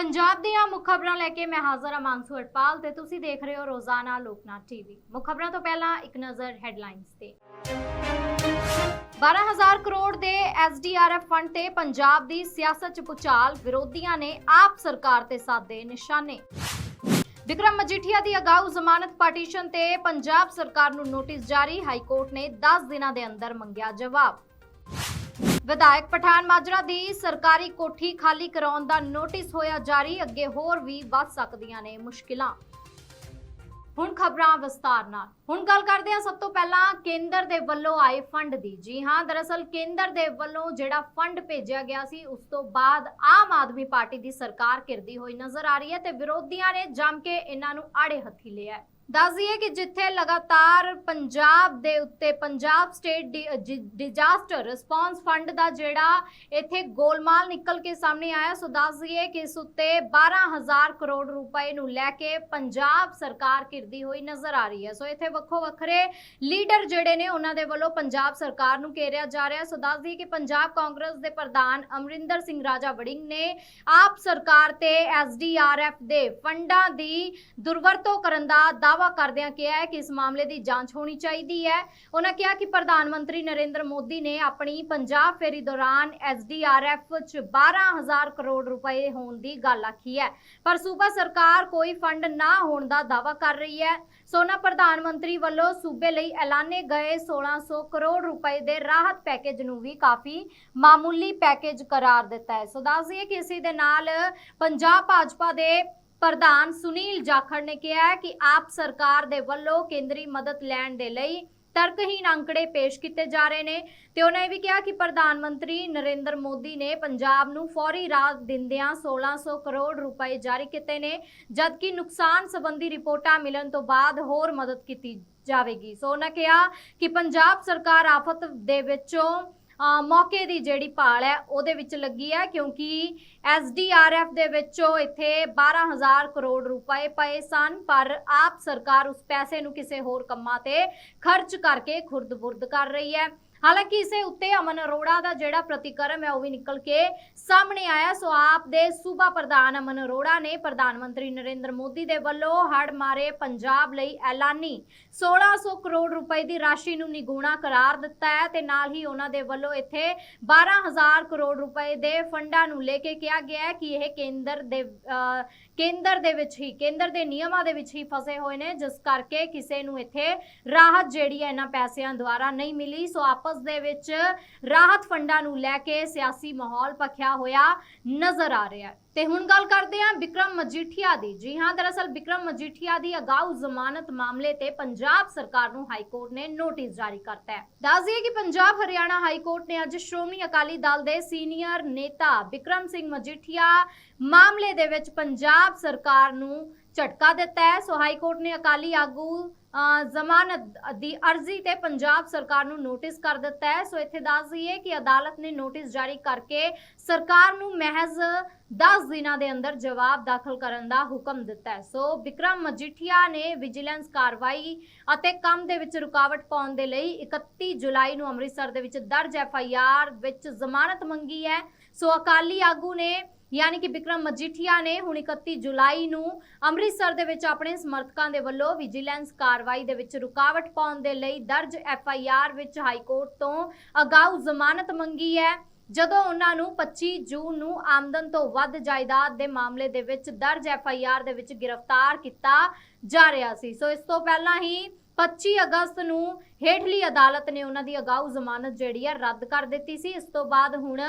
ਪੰਜਾਬ ਦੀਆਂ ਮੁੱਖ ਖਬਰਾਂ ਲੈ ਕੇ ਮੈਂ ਹਾਜ਼ਰ ਹਾਂ ਮਾਨਸੂ ਅਟਪਾਲ ਤੇ ਤੁਸੀਂ ਦੇਖ ਰਹੇ ਹੋ ਰੋਜ਼ਾਨਾ ਲੋਕਨਾਥ ਟੀਵੀ ਮੁੱਖ ਖਬਰਾਂ ਤੋਂ ਪਹਿਲਾਂ ਇੱਕ ਨਜ਼ਰ ਹੈਡਲਾਈਨਸ ਤੇ। 12000 ਕਰੋੜ ਦੇ ਐਸਡੀਆਰਐਫ ਫੰਡ ਤੇ ਪੰਜਾਬ ਦੀ ਸਿਆਸਤ ਚ ਪੁਚਾਲ, ਵਿਰੋਧੀਆਂ ਨੇ ਆਪ ਸਰਕਾਰ ਤੇ ਸਾਦੇ ਨਿਸ਼ਾਨੇ। ਵਿਕਰਮ ਮਜੀਠੀਆ ਦੀ ਅਗਾਊ ਜ਼ਮਾਨਤ ਪਾਰਟੀਸ਼ਨ ਤੇ ਪੰਜਾਬ ਸਰਕਾਰ ਨੂੰ ਨੋਟਿਸ ਜਾਰੀ ਹਾਈ ਕੋਰਟ ਨੇ 10 ਦਿਨਾਂ ਦੇ ਅੰਦਰ ਮੰਗਿਆ ਜਵਾਬ। ਵਿਧਾਇਕ ਪਠਾਨ ਮਾਜਰਾ ਦੀ ਸਰਕਾਰੀ ਕੋਠੀ ਖਾਲੀ ਕਰਾਉਣ ਦਾ ਨੋਟਿਸ ਹੋਇਆ ਜਾਰੀ, ਅੱਗੇ ਹੋਰ ਵੀ ਵੱਧ ਸਕਦੀਆਂ ਨੇ ਮੁਸ਼ਕਿਲਾਂ। ਹੁਣ ਖਬਰਾਂ ਵਿਸਤਾਰ ਨਾਲ। ਹੁਣ ਗੱਲ ਕਰਦੇ ਹਾਂ ਸਭ ਤੋਂ ਪਹਿਲਾਂ ਕੇਂਦਰ ਦੇ ਵੱਲੋਂ ਆਏ ਫੰਡ ਦੀ। ਜੀ ਹਾਂ, ਦਰਅਸਲ ਕੇਂਦਰ ਦੇ ਵੱਲੋਂ ਜਿਹੜਾ ਫੰਡ ਭੇਜਿਆ ਗਿਆ ਸੀ, ਉਸ ਤੋਂ ਬਾਅਦ ਆਮ ਆਦਮੀ ਪਾਰਟੀ ਦੀ ਸਰਕਾਰ ਘਿਰਦੀ ਹੋਈ ਨਜ਼ਰ ਆ ਰਹੀ ਹੈ ਤੇ ਵਿਰੋਧੀਆਂ ਨੇ ਜੰਮ ਕੇ ਇਹਨਾਂ ਨੂੰ ਆੜੇ ਹੱਥੀ ਲਿਆ ਦੱਸ ਦਈਏ ਕਿ ਜਿੱਥੇ ਲਗਾਤਾਰ ਪੰਜਾਬ ਦੇ ਉੱਤੇ, Punjab state disaster response fund ਦਾ ਜਿਹੜਾ ਇੱਥੇ ਗੋਲਮਾਲ ਨਿਕਲ ਕੇ ਸਾਹਮਣੇ ਆਇਆ, ਸੋ ਦੱਸ ਦਈਏ ਕਿ ਇਸ ਉੱਤੇ 12000 ਕਰੋੜ ਰੁਪਏ ਨੂੰ ਲੈ ਕੇ ਪੰਜਾਬ ਸਰਕਾਰ ਘਿਰਦੀ ਹੋਈ ਨਜ਼ਰ ਆ ਰਹੀ ਹੈ। ਸੋ ਇੱਥੇ ਵੱਖੋ ਵੱਖਰੇ ਲੀਡਰ ਜਿਹੜੇ ਨੇ, ਉਹਨਾਂ ਦੇ ਵੱਲੋਂ ਪੰਜਾਬ ਸਰਕਾਰ ਨੂੰ ਘੇਰਿਆ ਜਾ ਰਿਹਾ। ਸੋ ਦੱਸ ਦਈਏ ਕਿ ਪੰਜਾਬ ਕਾਂਗਰਸ ਦੇ ਪ੍ਰਧਾਨ ਅਮਰਿੰਦਰ ਸਿੰਘ ਰਾਜਾ ਵੜਿੰਗ ਨੇ ਆਪ ਸਰਕਾਰ ਤੇ ਐਸਡੀਆਰਐਫ ਦੇ ਫੰਡਾਂ ਦੀ ਦੁਰਵਰਤੋਂ ਕਰਨ ਦਾ ਦਾਅਵਾ ਕਰਦਿਆਂ ਕਿਹਾ ਹੈ ਕਿ ਇਸ ਮਾਮਲੇ ਦੀ ਜਾਂਚ ਹੋਣੀ ਚਾਹੀਦੀ ਹੈ। ਉਹਨਾਂ ਕਿਹਾ ਕਿ ਪ੍ਰਧਾਨ ਮੰਤਰੀ ਨਰਿੰਦਰ ਮੋਦੀ ਨੇ ਆਪਣੀ ਪੰਜਾਬ ਫੇਰੀ ਦੌਰਾਨ ਐਸਡੀਆਰਐਫ ਚ 12000 ਕਰੋੜ ਰੁਪਏ ਹੋਣ ਦੀ ਗੱਲ ਆਖੀ ਹੈ। ਪਰ ਸੂਬਾ ਸਰਕਾਰ ਕੋਈ ਫੰਡ ਨਾ ਹੋਣ ਦਾ ਦਾਅਵਾ ਕਰ ਰਹੀ ਹੈ। ਸੋਨਾ ਪ੍ਰਧਾਨ ਮੰਤਰੀ ਵੱਲੋਂ ਸੂਬੇ ਲਈ ਐਲਾਨੇ ਗਏ 1600 ਕਰੋੜ ਰੁਪਏ ਦੇ ਰਾਹਤ ਪੈਕੇਜ ਨੂੰ ਵੀ ਕਾਫੀ ਮਾਮੂਲੀ ਪੈਕੇਜ ਕਰਾਰ ਦਿੱਤਾ ਹੈ। ਸੋ ਦੱਸ ਦਈਏ ਕਿ ਇਸੇ ਦੇ ਨਾਲ ਪੰਜਾਬ ਭਾਜਪਾ ਦੇ ਪ੍ਰਧਾਨ ਸੁਨੀਲ ਜਾਖੜ ਨੇ ਕਿਹਾ ਕਿ ਆਪ ਸਰਕਾਰ ਦੇ ਵੱਲੋਂ ਕੇਂਦਰੀ ਮਦਦ ਲੈਣ ਦੇ ਲਈ ਤਰਕਹੀਣ ਅੰਕੜੇ ਪੇਸ਼ ਕੀਤੇ ਜਾ ਰਹੇ ਨੇ ਤੇ ਉਹਨਾਂ ਇਹ ਵੀ ਕਿਹਾ ਕਿ ਪ੍ਰਧਾਨ ਮੰਤਰੀ ਨਰਿੰਦਰ ਮੋਦੀ ਨੇ ਪੰਜਾਬ ਨੂੰ ਫੌਰੀ ਰਾਹਤ ਦਿੰਦਿਆਂ 1600 ਕਰੋੜ ਰੁਪਏ ਜਾਰੀ ਕੀਤੇ ਨੇ, ਜਦਕਿ ਨੁਕਸਾਨ ਸੰਬੰਧੀ ਰਿਪੋਰਟਾਂ ਮਿਲਣ ਤੋਂ ਬਾਅਦ ਹੋਰ ਮਦਦ ਕੀਤੀ ਜਾਵੇਗੀ। ਸੋ ਉਹਨਾਂ ਕਿਹਾ ਕਿ ਪੰਜਾਬ ਸਰਕਾਰ ਆਫਤ ਦੇ ਵਿੱਚੋਂ ਮੌਕੇ ਦੀ ਜਿਹੜੀ ਭਾਲ ਹੈ, ਉਹਦੇ ਵਿੱਚ ਲੱਗੀ ਹੈ, ਕਿਉਂਕਿ ਐਸਡੀਆਰਐਫ ਦੇ ਵਿੱਚੋਂ ਇੱਥੇ 12000 ਕਰੋੜ ਰੁਪਏ ਪਏ ਸਨ, ਪਰ ਆਪ ਸਰਕਾਰ ਉਸ ਪੈਸੇ ਨੂੰ ਕਿਸੇ ਹੋਰ ਕੰਮਾਂ ਤੇ ਖਰਚ ਕਰਕੇ ਖੁਰਦ-ਬੁਰਦ ਕਰ ਰਹੀ ਹੈ। ਹਾਲਾਂਕਿ ਇਸੇ ਉੱਤੇ ਅਮਨ ਅਰੋੜਾ ਦਾ ਜਿਹੜਾ ਪ੍ਰਤੀਕਰਮ ਹੈ ਉਹ ਵੀ ਨਿਕਲ ਕੇ ਸਾਹਮਣੇ ਆਇਆ। ਸੋ ਆਪ ਦੇ ਸੂਬਾ ਪ੍ਰਧਾਨ ਅਮਨ ਅਰੋੜਾ ਨੇ ਪ੍ਰਧਾਨ ਮੰਤਰੀ ਨਰਿੰਦਰ ਮੋਦੀ ਦੇ ਵੱਲੋਂ ਹੜ ਮਾਰੇ ਪੰਜਾਬ ਲਈ ਐਲਾਨੀ। 1600 ਕਰੋੜ ਰੁਪਏ ਦੀ ਰਾਸ਼ੀ ਨੂੰ ਨਿਗੂਣਾ ਕਰਾਰ ਦਿੱਤਾ ਹੈ ਤੇ ਨਾਲ ਹੀ ਉਹਨਾਂ ਦੇ ਵੱਲੋਂ ਇੱਥੇ 12000 ਕਰੋੜ ਰੁਪਏ ਦੇ ਫੰਡਾਂ ਨੂੰ ਲੈ ਕੇ ਕਿਹਾ ਗਿਆ ਹੈ ਕਿ ਇਹ ਕੇਂਦਰ ਦੇ ਕੇਂਦਰ ਦੇ ਵਿੱਚ ਹੀ, ਕੇਂਦਰ ਦੇ ਨਿਯਮਾਂ ਦੇ ਵਿੱਚ ਹੀ ਫਸੇ ਹੋਏ ਨੇ, ਜਿਸ ਕਰਕੇ ਕਿਸੇ ਨੂੰ ਇੱਥੇ ਰਾਹਤ ਜਿਹੜੀ ਹੈ ਇਹਨਾਂ ਪੈਸਿਆਂ ਦੁਆਰਾ ਨਹੀਂ ਮਿਲੀ। ਸੋ ਆਪਸ ਦੇ ਵਿੱਚ ਰਾਹਤ ਫੰਡਾਂ ਨੂੰ ਲੈ ਕੇ ਸਿਆਸੀ ਮਾਹੌਲ ਭਖਿਆ ਹੋਇਆ ਨਜ਼ਰ ਆ ਰਿਹਾ ਤੇ ਹੁਣ ਗੱਲ ਕਰਦੇ ਹਾਂ ਵਿਕਰਮ ਮਜੀਠੀਆ ਦੀ। ਜੀ ਹਾਂ, ਦਰਅਸਲ ਵਿਕਰਮ ਮਜੀਠੀਆ ਦੀ ਅਗਾਊ ਜ਼ਮਾਨਤ ਮਾਮਲੇ ਤੇ ਪੰਜਾਬ ਸਰਕਾਰ ਨੂੰ ਹਾਈ ਕੋਰਟ ਨੇ ਨੋਟਿਸ ਜਾਰੀ ਕਰਤਾ ਹੈ। ਦੱਸ ਦਈਏ ਕਿ ਪੰਜਾਬ ਹਰਿਆਣਾ ਹਾਈ ਕੋਰਟ ਨੇ ਅੱਜ ਸ਼੍ਰੋਮਣੀ ਅਕਾਲੀ ਦਲ ਦੇ ਸੀਨੀਅਰ ਨੇਤਾ ਵਿਕਰਮ ਸਿੰਘ ਮਜੀਠੀਆ ਮਾਮਲੇ ਦੇ ਵਿੱਚ ਪੰਜਾਬ ਸਰਕਾਰ ਨੂੰ ਝਟਕਾ ਦਿੱਤਾ ਹੈ। ਸੋ ਹਾਈ ਕੋਰਟ ਨੇ ਅਕਾਲੀ ਆਗੂ ਅ, ਜ਼ਮਾਨਤ ਦੀ ਅਰਜ਼ੀ ਤੇ ਪੰਜਾਬ ਸਰਕਾਰ ਨੂੰ ਨੋਟਿਸ ਕਰ ਦਿੱਤਾ ਹੈ। ਸੋ ਇੱਥੇ ਦੱਸ ਦਈਏ ਕਿ ਅਦਾਲਤ ਨੇ ਨੋਟਿਸ ਜਾਰੀ ਕਰਕੇ ਸਰਕਾਰ ਨੂੰ ਮਹਿਜ਼ 10 ਦਿਨਾਂ ਦੇ ਅੰਦਰ ਜਵਾਬ ਦਾਖਲ ਕਰਨ ਦਾ ਹੁਕਮ ਦਿੱਤਾ ਹੈ। ਸੋ ਵਿਕਰਮ ਮਜੀਠੀਆ ਨੇ ਵਿਜੀਲੈਂਸ ਕਾਰਵਾਈ ਅਤੇ ਕੰਮ ਦੇ ਵਿੱਚ ਰੁਕਾਵਟ ਪਾਉਣ ਦੇ ਲਈ 31 ਜੁਲਾਈ ਨੂੰ ਅੰਮ੍ਰਿਤਸਰ ਦੇ ਵਿੱਚ ਦਰਜ ਐਫ ਆਈ ਆਰ ਵਿੱਚ ਜ਼ਮਾਨਤ ਮੰਗੀ ਹੈ। ਸੋ ਅਕਾਲੀ ਆਗੂ ਨੇ, ਯਾਨੀ ਕਿ ਵਿਕਰਮ ਮਜੀਠੀਆ ਨੇ ਹੁਣ 31 ਜੁਲਾਈ ਨੂੰ ਅੰਮ੍ਰਿਤਸਰ ਦੇ ਵਿੱਚ ਆਪਣੇ ਸਮਰਥਕਾਂ ਦੇ ਵੱਲੋਂ ਵਿਜੀਲੈਂਸ ਕਾਰਵਾਈ ਦੇ ਵਿੱਚ ਰੁਕਾਵਟ ਪਾਉਣ ਦੇ ਲਈ ਦਰਜ ਐਫ ਆਈ ਆਰ ਵਿੱਚ ਹਾਈ ਕੋਰਟ ਤੋਂ ਅਗਾਊ ਜ਼ਮਾਨਤ ਮੰਗੀ ਹੈ। ਜਦੋਂ ਉਹਨਾਂ ਨੂੰ 25 ਜੂਨ ਨੂੰ ਆਮਦਨ ਤੋਂ ਵੱਧ ਜਾਇਦਾਦ ਦੇ ਮਾਮਲੇ ਦੇ ਵਿੱਚ ਦਰਜ ਐਫ ਆਈ ਆਰ ਦੇ ਵਿੱਚ ਗ੍ਰਿਫਤਾਰ ਕੀਤਾ ਜਾ ਰਿਹਾ ਸੀ। ਸੋ ਇਸ ਤੋਂ ਪਹਿਲਾਂ ਹੀ 25 ਅਗਸਤ ਨੂੰ ਹੇਠਲੀ ਅਦਾਲਤ ਨੇ ਉਹਨਾਂ ਦੀ ਅਗਾਊ ਜ਼ਮਾਨਤ ਜਿਹੜੀ ਹੈ ਰੱਦ ਕਰ ਦਿੱਤੀ ਸੀ। ਇਸ ਤੋਂ ਬਾਅਦ ਹੁਣ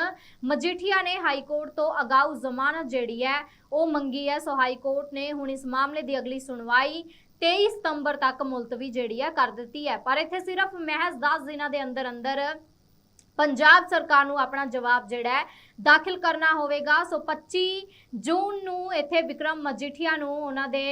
ਮਜੀਠੀਆ ਨੇ ਹਾਈ ਕੋਰਟ ਤੋਂ ਅਗਾਊ ਜ਼ਮਾਨਤ ਜਿਹੜੀ ਹੈ ਉਹ ਮੰਗੀ ਹੈ। ਸੋ ਹਾਈ ਕੋਰਟ ਨੇ ਹੁਣ ਇਸ ਮਾਮਲੇ ਦੀ ਅਗਲੀ ਸੁਣਵਾਈ 23 ਸਤੰਬਰ ਤੱਕ ਮੁਲਤਵੀ ਜਿਹੜੀ ਹੈ ਕਰ ਦਿੱਤੀ ਹੈ। ਪਰ ਇੱਥੇ ਸਿਰਫ ਮਹਿਜ਼ 10 ਦਿਨਾਂ ਦੇ ਅੰਦਰ ਅੰਦਰ ਪੰਜਾਬ ਸਰਕਾਰ ਨੂੰ ਆਪਣਾ ਜਵਾਬ ਜਿਹੜਾ ਹੈ ਦਾਖਲ ਕਰਨਾ ਹੋਵੇਗਾ। ਸੋ 25 ਜੂਨ ਨੂੰ ਇੱਥੇ ਵਿਕਰਮ ਮਜੀਠੀਆ ਨੂੰ ਉਹਨਾਂ ਦੇ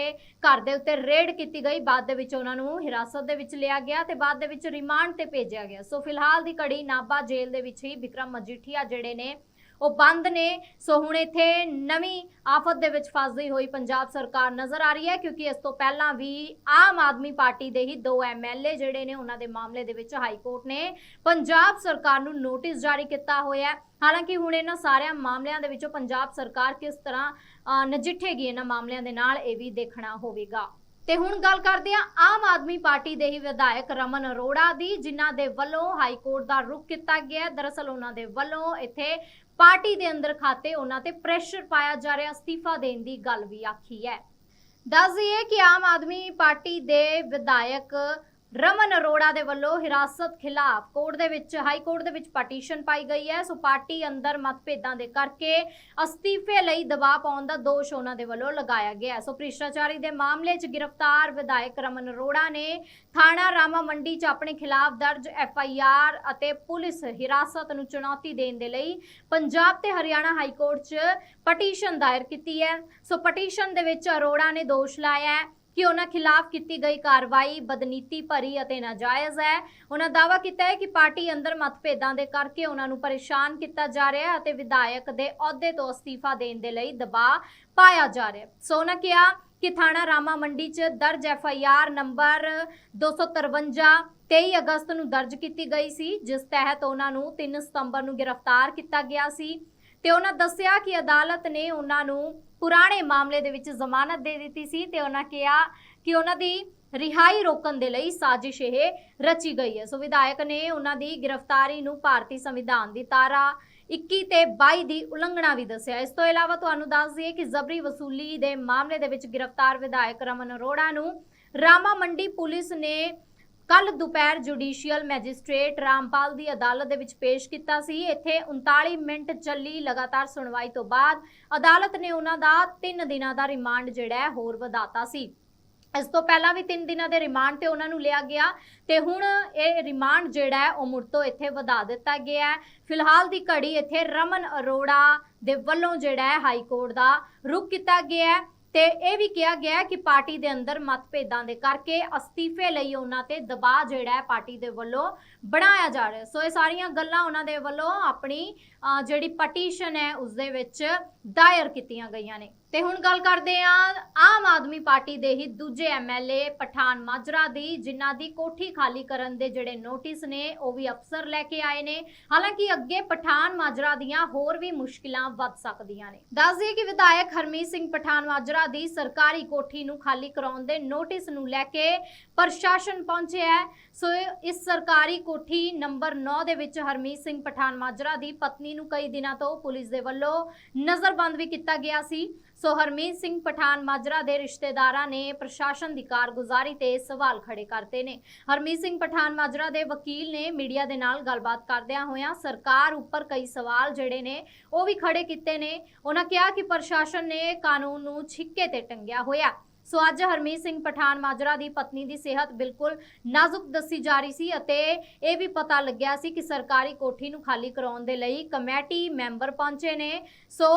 ਘਰ ਦੇ ਉੱਤੇ ਰੇਡ ਕੀਤੀ ਗਈ। ਬਾਅਦ ਦੇ ਵਿੱਚ ਉਹਨਾਂ ਨੂੰ ਹਿਰਾਸਤ ਦੇ ਵਿੱਚ ਲਿਆ ਗਿਆ ਤੇ ਬਾਅਦ ਦੇ ਵਿੱਚ ਰਿਮਾਂਡ ਤੇ ਭੇਜਿਆ ਗਿਆ। ਸੋ ਫਿਲਹਾਲ ਦੀ ਘੜੀ ਨਾਭਾ ਜੇਲ੍ਹ ਦੇ ਵਿੱਚ ਹੀ ਵਿਕਰਮ ਮਜੀਠੀਆ ਜਿਹੜੇ ਨੇ ਉਹ ਬੰਦ ਨੇ। ਸੋ ਹੁਣ ਇੱਥੇ ਨਵੀਂ ਆਫਤ ਦੇ ਵਿੱਚ ਫਸਦੀ ਹੋਈ ਪੰਜਾਬ ਸਰਕਾਰ ਨਜ਼ਰ ਆ ਰਹੀ ਹੈ, ਕਿਉਂਕਿ ਇਸ ਤੋਂ ਪਹਿਲਾਂ ਵੀ ਆਮ ਆਦਮੀ ਪਾਰਟੀ ਦੇ ਹੀ ਦੋ ਐਮਐਲਏ ਜਿਹੜੇ ਨੇ, ਉਹਨਾਂ ਦੇ ਮਾਮਲੇ ਦੇ ਵਿੱਚ ਹਾਈ ਕੋਰਟ ਨੇ ਪੰਜਾਬ ਸਰਕਾਰ ਨੂੰ ਨੋਟਿਸ ਜਾਰੀ ਕੀਤਾ ਹੋਇਆ ਹੈ। ਹਾਲਾਂਕਿ ਹੁਣ ਇਹਨਾਂ ਸਾਰਿਆਂ ਮਾਮਲਿਆਂ ਦੇ ਵਿੱਚੋਂ ਪੰਜਾਬ ਸਰਕਾਰ ਕਿਸ ਤਰ੍ਹਾਂ ਨਜਿੱਠੇਗੀ ਇਹਨਾਂ ਮਾਮਲਿਆਂ ਦੇ ਨਾਲ, ਇਹ ਵੀ ਦੇਖਣਾ ਹੋਵੇਗਾ। ਤੇ ਹੁਣ ਗੱਲ ਕਰਦੇ ਹਾਂ ਆਮ ਆਦਮੀ ਪਾਰਟੀ ਦੇ ਹੀ ਵਿਧਾਇਕ ਰਮਨ ਅਰੋੜਾ ਦੀ, ਜਿਨ੍ਹਾਂ ਦੇ ਵੱਲੋਂ ਹਾਈ ਕੋਰਟ ਦਾ ਰੁਖ ਕੀਤਾ ਗਿਆ ਦਰਅਸਲ ਉਹਨਾਂ ਦੇ ਵੱਲੋਂ ਇੱਥੇ ਪਾਰਟੀ ਦੇ ਅੰਦਰ ਖਾਤੇ ਉਹਨਾਂ ਤੇ ਪ੍ਰੈਸ਼ਰ ਪਾਇਆ ਜਾ ਰਿਹਾ, ਅਸਤੀਫਾ ਦੇਣ ਦੀ ਗੱਲ ਵੀ ਆਖੀ ਹੈ। ਦੱਸ ਦਈਏ ਕਿ ਆਮ ਆਦਮੀ ਪਾਰਟੀ ਦੇ ਵਿਧਾਇਕ ਰਮਨ ਅਰੋੜਾ ਦੇ ਵੱਲੋਂ ਹਿਰਾਸਤ ਖਿਲਾਫ ਕੋਰਟ ਦੇ ਵਿੱਚ, ਹਾਈ ਕੋਰਟ ਦੇ ਵਿੱਚ ਪਟੀਸ਼ਨ ਪਾਈ ਗਈ ਹੈ। ਸੋ ਪਾਰਟੀ ਅੰਦਰ ਮਤਭੇਦਾਂ ਦੇ ਕਰਕੇ ਅਸਤੀਫੇ ਲਈ ਦਬਾਅ ਪਾਉਣ ਦਾ ਦੋਸ਼ ਉਹਨਾਂ ਦੇ ਵੱਲੋਂ ਲਗਾਇਆ ਗਿਆ ਸੋ ਭ੍ਰਿਸ਼ਟਾਚਾਰੀ ਦੇ ਮਾਮਲੇ 'ਚ ਗ੍ਰਿਫਤਾਰ ਵਿਧਾਇਕ ਰਮਨ ਅਰੋੜਾ ਨੇ ਥਾਣਾ ਰਾਮਾ ਮੰਡੀ 'ਚ ਆਪਣੇ ਖਿਲਾਫ ਦਰਜ ਐਫ ਆਈ ਆਰ ਅਤੇ ਪੁਲਿਸ ਹਿਰਾਸਤ ਨੂੰ ਚੁਣੌਤੀ ਦੇਣ ਦੇ ਲਈ ਪੰਜਾਬ ਤੇ ਹਰਿਆਣਾ ਹਾਈ ਕੋਰਟ 'ਚ ਪਟੀਸ਼ਨ ਦਾਇਰ ਕੀਤੀ ਹੈ। ਸੋ ਪਟੀਸ਼ਨ ਦੇ ਵਿੱਚ ਅਰੋੜਾ ਨੇ ਦੋਸ਼ ਲਾਇਆ ਹੈ। ਕਿ ਉਹਨਾਂ ਖਿਲਾਫ ਕੀਤੀ ਗਈ ਕਾਰਵਾਈ ਬਦਨੀਤੀ ਭਰੀ ਅਤੇ ਨਾਜਾਇਜ਼ ਹੈ। ਉਹਨਾਂ ਦਾਅਵਾ ਕੀਤਾ ਹੈ ਕਿ ਪਾਰਟੀ ਅੰਦਰ ਮਤਭੇਦਾਂ ਦੇ ਕਰਕੇ ਉਹਨਾਂ ਨੂੰ ਪਰੇਸ਼ਾਨ ਕੀਤਾ ਜਾ ਰਿਹਾ ਹੈ ਅਤੇ ਵਿਧਾਇਕ ਦੇ ਅਹੁਦੇ ਤੋਂ ਅਸਤੀਫਾ ਦੇਣ ਦੇ ਲਈ ਦਬਾਅ ਪਾਇਆ ਜਾ ਰਿਹਾ ਹੈ। ਸੋ ਉਹਨਾਂ ਕਿਹਾ ਕਿ ਥਾਣਾ ਰਾਮਾ ਮੰਡੀ 'ਚ ਦਰਜ ਐਫ ਆਈ ਆਰ ਨੰਬਰ 253 23 ਅਗਸਤ ਨੂੰ ਦਰਜ ਕੀਤੀ ਗਈ ਸੀ, ਜਿਸ ਤਹਿਤ ਉਹਨਾਂ ਨੂੰ 3 ਸਤੰਬਰ ਨੂੰ ਗ੍ਰਿਫਤਾਰ ਕੀਤਾ ਗਿਆ ਸੀ। ਤੇ ਉਹਨਾਂ ਦੱਸਿਆ ਕਿ ਅਦਾਲਤ ਨੇ ਉਹਨਾਂ ਨੂੰ ਪੁਰਾਣੇ ਮਾਮਲੇ ਦੇ ਵਿੱਚ ਜ਼ਮਾਨਤ ਦੇ ਦਿੱਤੀ ਸੀ ਤੇ ਉਹਨਾਂ ਕਿਹਾ ਕਿ ਉਹਨਾਂ ਦੀ ਰਿਹਾਈ ਰੋਕਣ ਦੇ ਲਈ ਸਾਜ਼ਿਸ਼ ਇਹ ਰਚੀ ਗਈ ਹੈ। ਸੋ ਵਿਧਾਇਕ ਨੇ ਉਹਨਾਂ ਦੀ ਗ੍ਰਿਫਤਾਰੀ ਨੂੰ ਭਾਰਤੀ ਸੰਵਿਧਾਨ ਦੀ ਤਾਰਾ 21 ਤੇ 22 ਦੀ ਉਲੰਘਣਾ ਵੀ ਦੱਸਿਆ। ਇਸ ਤੋਂ ਇਲਾਵਾ ਤੁਹਾਨੂੰ ਦੱਸ ਦਈਏ ਕਿ ਜ਼ਬਰੀ ਵਸੂਲੀ ਦੇ ਮਾਮਲੇ ਦੇ ਵਿੱਚ ਗ੍ਰਿਫਤਾਰ ਵਿਧਾਇਕ ਰਮਨ ਅਰੋੜਾ ਨੂੰ ਰਾਮਾ ਮੰਡੀ ਪੁਲਿਸ ਨੇ ਕੱਲ ਦੁਪਹਿਰ ਜੁਡੀਸ਼ੀਅਲ ਮੈਜਿਸਟ੍ਰੇਟ ਰਾਮਪਾਲ ਦੀ ਅਦਾਲਤ ਦੇ ਵਿੱਚ ਪੇਸ਼ ਕੀਤਾ ਸੀ। ਇੱਥੇ 39 ਮਿੰਟ ਚੱਲੀ ਲਗਾਤਾਰ ਸੁਣਵਾਈ ਤੋਂ ਬਾਅਦ ਅਦਾਲਤ ਨੇ ਉਹਨਾਂ ਦਾ 3 ਦਿਨਾਂ ਦਾ ਰਿਮਾਂਡ ਜਿਹੜਾ ਹੈ ਹੋਰ ਵਧਾਤਾ ਸੀ। ਇਸ ਤੋਂ ਪਹਿਲਾਂ ਵੀ 3 ਦਿਨਾਂ ਦੇ ਰਿਮਾਂਡ ਤੇ ਉਹਨਾਂ ਨੂੰ ਲਿਆ ਗਿਆ ਤੇ ਹੁਣ ਇਹ ਰਿਮਾਂਡ ਜਿਹੜਾ ਹੈ ਉਹ ਮੁੜ ਤੋਂ ਇੱਥੇ ਵਧਾ ਦਿੱਤਾ ਗਿਆ ਹੈ। ਫਿਲਹਾਲ ਦੀ ਘੜੀ ਇੱਥੇ ਰਮਨ ਅਰੋੜਾ ਦੇ ਵੱਲੋਂ ਜਿਹੜਾ ਹੈ ਹਾਈ ਕੋਰਟ ਦਾ ਰੁਕ ਕੀਤਾ ਗਿਆ ਹੈ। ਤੇ ਇਹ ਵੀ ਕਿਹਾ ਗਿਆ ਕਿ ਪਾਰਟੀ ਦੇ ਅੰਦਰ ਮਤਭੇਦਾਂ ਦੇ ਕਰਕੇ ਅਸਤੀਫੇ ਲਈ ਉਹਨਾਂ ਤੇ ਦਬਾਅ ਜਿਹੜਾ ਹੈ ਪਾਰਟੀ ਦੇ ਵੱਲੋਂ ਬਣਾਇਆ ਜਾ ਰਿਹਾ ਸੋ ਇਹ ਸਾਰੀਆਂ ਗੱਲਾਂ ਉਹਨਾਂ ਦੇ ਵੱਲੋਂ ਆਪਣੀ ਜਿਹੜੀ ਪਟੀਸ਼ਨ ਹੈ ਉਸ ਦੇ ਵਿੱਚ ਦਾਇਰ ਕੀਤੀਆਂ ਗਈਆਂ ਨੇ। ਤੇ ਹੁਣ ਗੱਲ ਕਰਦੇ ਹਾਂ ਆਮ ਆਦਮੀ ਪਾਰਟੀ ਦੇ ਹੀ ਦੂਜੇ ਐਮਐਲਏ ਪਠਾਨ ਮਾਜਰਾ ਦੀ, ਜਿਨ੍ਹਾਂ ਦੀ ਕੋਠੀ ਖਾਲੀ ਕਰਨ ਦੇ ਜਿਹੜੇ ਨੋਟਿਸ ਨੇ, ਉਹ ਵੀ ਅਫਸਰ ਲੈ ਕੇ ਆਏ ਨੇ। ਹਾਲਾਂਕਿ ਅੱਗੇ ਪਠਾਨ ਮਾਜਰਾ ਦੀਆਂ ਹੋਰ ਵੀ ਮੁਸ਼ਕਿਲਾਂ ਵੱਧ ਸਕਦੀਆਂ ਨੇ। ਦੱਸ ਦਈਏ ਕਿ ਵਿਧਾਇਕ ਹਰਮੀਤ ਸਿੰਘ ਪਠਾਨ ਮਾਜਰਾ ਦੀ ਸਰਕਾਰੀ ਕੋਠੀ ਨੂੰ ਖਾਲੀ ਕਰਾਉਣ ਦੇ ਨੋਟਿਸ ਨੂੰ ਲੈ ਕੇ ਪ੍ਰਸ਼ਾਸਨ ਪਹੁੰਚਿਆ ਹੈ। ਸੋ ਇਸ ਸਰਕਾਰੀ ਕੋਠੀ ਨੰਬਰ 9 ਦੇ ਵਿੱਚ ਹਰਮੀਤ ਸਿੰਘ ਪਠਾਨ ਮਾਜਰਾ ਦੀ ਪਤਨੀ ਨੂੰ ਕਈ ਦਿਨਾਂ ਤੋਂ ਪੁਲਿਸ ਦੇ ਵੱਲੋਂ ਨਜ਼ਰਬੰਦ ਵੀ ਕੀਤਾ ਗਿਆ ਸੀ। ਸੋ ਹਰਮੀਤ ਸਿੰਘ ਪਠਾਨ ਮਾਜਰਾ ਦੇ ਰਿਸ਼ਤੇਦਾਰਾਂ ਨੇ ਪ੍ਰਸ਼ਾਸਨ ਦੀ ਕਾਰਗੁਜ਼ਾਰੀ ਤੇ ਸਵਾਲ ਖੜੇ ਕਰਤੇ ਨੇ। ਹਰਮੀਤ ਸਿੰਘ ਪਠਾਨ ਮਾਜਰਾ ਦੇ ਵਕੀਲ ਨੇ ਮੀਡੀਆ ਦੇ ਨਾਲ ਗੱਲਬਾਤ ਕਰਦਿਆਂ ਹੋਇਆਂ ਸਰਕਾਰ ਉੱਪਰ ਕਈ ਸਵਾਲ ਜਿਹੜੇ ਨੇ ਉਹ ਵੀ ਖੜੇ ਕੀਤੇ ਨੇ। ਉਹਨਾਂ ਕਿਹਾ ਕਿ ਪ੍ਰਸ਼ਾਸਨ ਨੇ ਕਾਨੂੰਨ ਨੂੰ ਛਿੱਕੇ ਤੇ ਟੰਗਿਆ ਹੋਇਆ। ਸੋ ਅੱਜ ਹਰਮੀਤ ਸਿੰਘ ਪਠਾਨ ਮਾਜਰਾ ਦੀ ਪਤਨੀ ਦੀ ਸਿਹਤ ਬਿਲਕੁਲ ਨਾਜ਼ੁਕ ਦੱਸੀ ਜਾ ਰਹੀ ਸੀ ਅਤੇ ਇਹ ਵੀ ਪਤਾ ਲੱਗਿਆ ਸੀ ਕਿ ਸਰਕਾਰੀ ਕੋਠੀ ਨੂੰ ਖਾਲੀ ਕਰਾਉਣ ਦੇ ਲਈ ਕਮੇਟੀ ਮੈਂਬਰ ਪਹੁੰਚੇ ਨੇ। ਸੋ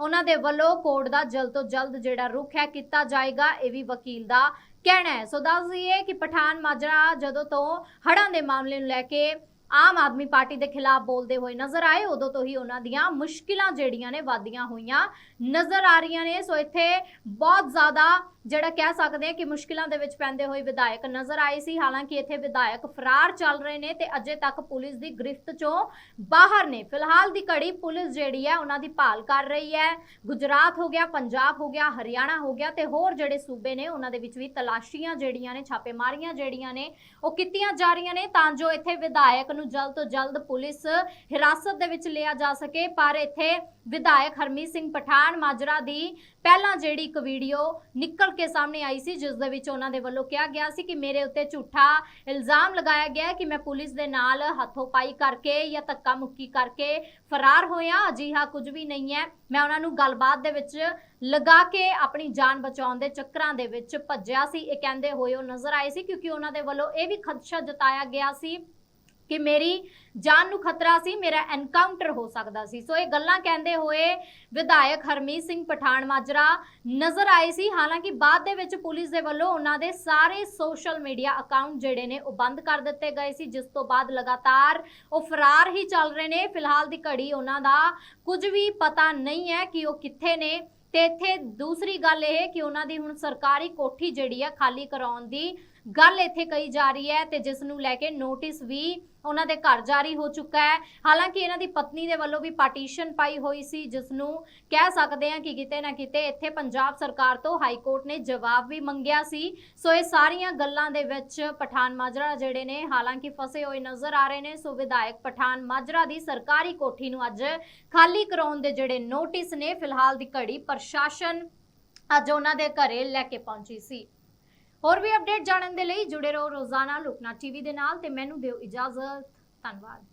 ਉਹਨਾਂ ਦੇ ਵੱਲੋਂ ਕੋਰਟ ਦਾ ਜਲਦ ਤੋਂ ਜਲਦ ਜਿਹੜਾ ਰੁਖ ਹੈ ਕੀਤਾ ਜਾਏਗਾ, ਇਹ ਵੀ ਵਕੀਲ ਦਾ ਕਹਿਣਾ ਹੈ। ਸੋ ਦੱਸ ਦਈਏ ਕਿ ਪਠਾਨ ਮਾਜਰਾ ਜਦੋਂ ਤੋਂ ਹੜ੍ਹਾਂ ਦੇ ਮਾਮਲੇ ਨੂੰ ਲੈ ਕੇ ਆਮ ਆਦਮੀ ਪਾਰਟੀ ਦੇ ਖਿਲਾਫ ਬੋਲਦੇ ਹੋਏ ਨਜ਼ਰ ਆਏ, ਉਦੋਂ ਤੋਂ ਹੀ ਉਹਨਾਂ ਦੀਆਂ ਮੁਸ਼ਕਿਲਾਂ ਜਿਹੜੀਆਂ ਨੇ ਵਾਧੀਆਂ ਹੋਈਆਂ ਨਜ਼ਰ ਆ ਰਹੀਆਂ ਨੇ। ਸੋ ਇੱਥੇ ਬਹੁਤ ਜ਼ਿਆਦਾ ਜਿਹੜਾ ਕਹਿ ਸਕਦੇ ਆ ਕਿ ਮੁਸ਼ਕਿਲਾਂ ਦੇ ਵਿੱਚ ਪੈਂਦੇ ਹੋਏ ਵਿਧਾਇਕ ਨਜ਼ਰ ਆਏ ਸੀ। ਹਾਲਾਂਕਿ ਇੱਥੇ ਵਿਧਾਇਕ ਫਰਾਰ ਚੱਲ ਰਹੇ ਨੇ ਤੇ ਅਜੇ ਤੱਕ ਪੁਲਿਸ ਦੀ ਗ੍ਰਿਫਤ ਚੋਂ ਬਾਹਰ ਨੇ। ਫਿਲਹਾਲ ਦੀ ਘੜੀ ਪੁਲਿਸ ਜਿਹੜੀ ਹੈ ਉਹਨਾਂ ਦੀ ਭਾਲ ਕਰ ਰਹੀ ਹੈ। ਗੁਜਰਾਤ ਹੋ ਗਿਆ, ਪੰਜਾਬ ਹੋ ਗਿਆ, ਹਰਿਆਣਾ ਹੋ ਗਿਆ ਤੇ ਹੋਰ ਜਿਹੜੇ ਸੂਬੇ ਨੇ ਉਹਨਾਂ ਦੇ ਵਿੱਚ ਵੀ ਤਲਾਸ਼ੀਆਂ ਜਿਹੜੀਆਂ ਨੇ, ਛਾਪੇਮਾਰੀਆਂ ਜਿਹੜੀਆਂ ਨੇ, ਉਹ ਕੀਤੀਆਂ ਜਾ ਰਹੀਆਂ ਨੇ ਤਾਂ ਜੋ ਇੱਥੇ ਵਿਧਾਇਕ ਨੂੰ ਜਲਦ ਤੋਂ ਜਲਦ ਪੁਲਿਸ ਹਿਰਾਸਤ ਦੇ ਵਿੱਚ ਲਿਆ ਜਾ ਸਕੇ। ਪਰ ਇੱਥੇ ਵਿਧਾਇਕ ਹਰਮੀਤ ਸਿੰਘ ਪਠਾਨ ਮਾਜਰਾ ਦੀ ਪਹਿਲਾਂ ਜਿਹੜੀ ਇੱਕ ਵੀਡੀਓ ਨਿਕਲ ਕੇ ਸਾਹਮਣੇ ਆਈ ਸੀ, ਜਿਸ ਦੇ ਵਿੱਚ ਉਹਨਾਂ ਦੇ ਵੱਲੋਂ ਕਿਹਾ ਗਿਆ ਸੀ ਕਿ ਮੇਰੇ ਉੱਤੇ ਝੂਠਾ ਇਲਜ਼ਾਮ ਲਗਾਇਆ ਗਿਆ ਕਿ ਮੈਂ ਪੁਲਿਸ ਦੇ ਨਾਲ ਹੱਥੋਂ ਪਾਈ ਕਰਕੇ ਜਾਂ ਧੱਕਾ ਮੁੱਕੀ ਕਰਕੇ ਫਰਾਰ ਹੋਇਆ, ਅਜਿਹਾ ਕੁਝ ਵੀ ਨਹੀਂ ਹੈ। ਮੈਂ ਉਹਨਾਂ ਨੂੰ ਗੱਲਬਾਤ ਦੇ ਵਿੱਚ ਲਗਾ ਕੇ ਆਪਣੀ ਜਾਨ ਬਚਾਉਣ ਦੇ ਚੱਕਰਾਂ ਦੇ ਵਿੱਚ ਭੱਜਿਆ ਸੀ। ਇਹ ਕਹਿੰਦੇ ਹੋਏ ਉਹ ਨਜ਼ਰ ਆਏ ਸੀ ਕਿਉਂਕਿ ਉਹਨਾਂ ਦੇ ਵੱਲੋਂ ਇਹ ਵੀ ਖਦਸ਼ਾ ਜਤਾਇਆ ਗਿਆ ਸੀ ਕਿ ਮੇਰੀ ਜਾਨ ਨੂੰ ਖਤਰਾ ਸੀ, ਮੇਰਾ ਐਨਕਾਊਂਟਰ ਹੋ ਸਕਦਾ ਸੀ। ਸੋ ਇਹ ਗੱਲਾਂ ਕਹਿੰਦੇ ਹੋਏ ਵਿਧਾਇਕ ਹਰਮੀਤ ਸਿੰਘ ਪਠਾਨ ਮਾਜਰਾ ਨਜ਼ਰ ਆਏ ਸੀ। ਹਾਲਾਂਕਿ ਬਾਅਦ ਦੇ ਵਿੱਚ ਪੁਲਿਸ ਦੇ ਵੱਲੋਂ ਉਹਨਾਂ ਦੇ ਸਾਰੇ ਸੋਸ਼ਲ ਮੀਡੀਆ ਅਕਾਊਂਟ ਜਿਹੜੇ ਨੇ, ਉਹ ਬੰਦ ਕਰ ਦਿੱਤੇ ਗਏ ਸੀ। ਜਿਸ ਤੋਂ ਬਾਅਦ ਲਗਾਤਾਰ ਉਹ ਫਰਾਰ ਹੀ ਚੱਲ ਰਹੇ ਨੇ। ਫਿਲਹਾਲ ਦੀ ਘੜੀ ਉਹਨਾਂ ਦਾ ਕੁਝ ਵੀ ਪਤਾ ਨਹੀਂ ਹੈ ਕਿ ਉਹ ਕਿੱਥੇ ਨੇ। ਤੇ ਇੱਥੇ ਦੂਸਰੀ ਗੱਲ ਇਹ ਕਿ ਉਹਨਾਂ ਦੀ ਹੁਣ ਸਰਕਾਰੀ ਕੋਠੀ ਜਿਹੜੀ ਹੈ ਖਾਲੀ ਕਰਾਉਣ ਦੀ ਗੱਲ ਇੱਥੇ ਕਹੀ ਜਾ ਰਹੀ ਹੈ ਤੇ ਜਿਸ ਨੂੰ ਲੈ ਕੇ ਨੋਟਿਸ ਵੀ ਉਹਨਾਂ ਦੇ ਘਰ ਜਾਰੀ ਹੋ ਚੁੱਕਾ ਹੈ। ਹਾਲਾਂਕਿ ਇਹਨਾਂ ਦੀ ਪਤਨੀ ਦੇ ਵੱਲੋਂ ਵੀ ਪਾਰਟੀਸ਼ਨ ਪਾਈ ਹੋਈ ਸੀ, ਜਿਸ ਨੂੰ ਕਹਿ ਸਕਦੇ ਹਾਂ ਕਿ ਕਿਤੇ ਨਾ ਕਿਤੇ ਇੱਥੇ ਪੰਜਾਬ ਸਰਕਾਰ ਤੋਂ ਹਾਈ ਕੋਰਟ ਨੇ ਜਵਾਬ ਵੀ ਮੰਗਿਆ ਸੀ। ਸੋ ਇਹ ਸਾਰੀਆਂ ਗੱਲਾਂ ਦੇ ਵਿੱਚ ਪਠਾਨ ਮਾਜਰਾ ਜਿਹੜੇ ਨੇ, ਹਾਲਾਂਕਿ ਫਸੇ ਹੋਏ ਨਜ਼ਰ ਆ ਰਹੇ ਨੇ, ਸੋ ਵਿਧਾਇਕ ਪਠਾਨ ਮਾਜਰਾ ਦੀ ਸਰਕਾਰੀ ਕੋਠੀ ਨੂੰ ਅੱਜ ਖਾਲੀ ਕਰਾਉਣ ਦੇ ਜਿਹੜੇ ਨੋਟਿਸ ਨੇ, ਫਿਲਹਾਲ ਦੀ ਘੜੀ ਪ੍ਰਸ਼ਾਸਨ ਅੱਜ ਉਹਨਾਂ ਦੇ ਘਰੇ ਲੈ ਕੇ ਪਹੁੰਚੀ ਸੀ। ਹੋਰ ਵੀ ਅਪਡੇਟ ਜਾਣਨ ਦੇ ਲਈ ਜੁੜੇ ਰਹੋ ਰੋਜ਼ਾਨਾ ਲੁਕਨਾ ਟੀਵੀ ਦੇ ਨਾਲ ਤੇ ਮੈਨੂੰ ਦਿਓ ਇਜਾਜ਼ਤ। ਧੰਨਵਾਦ।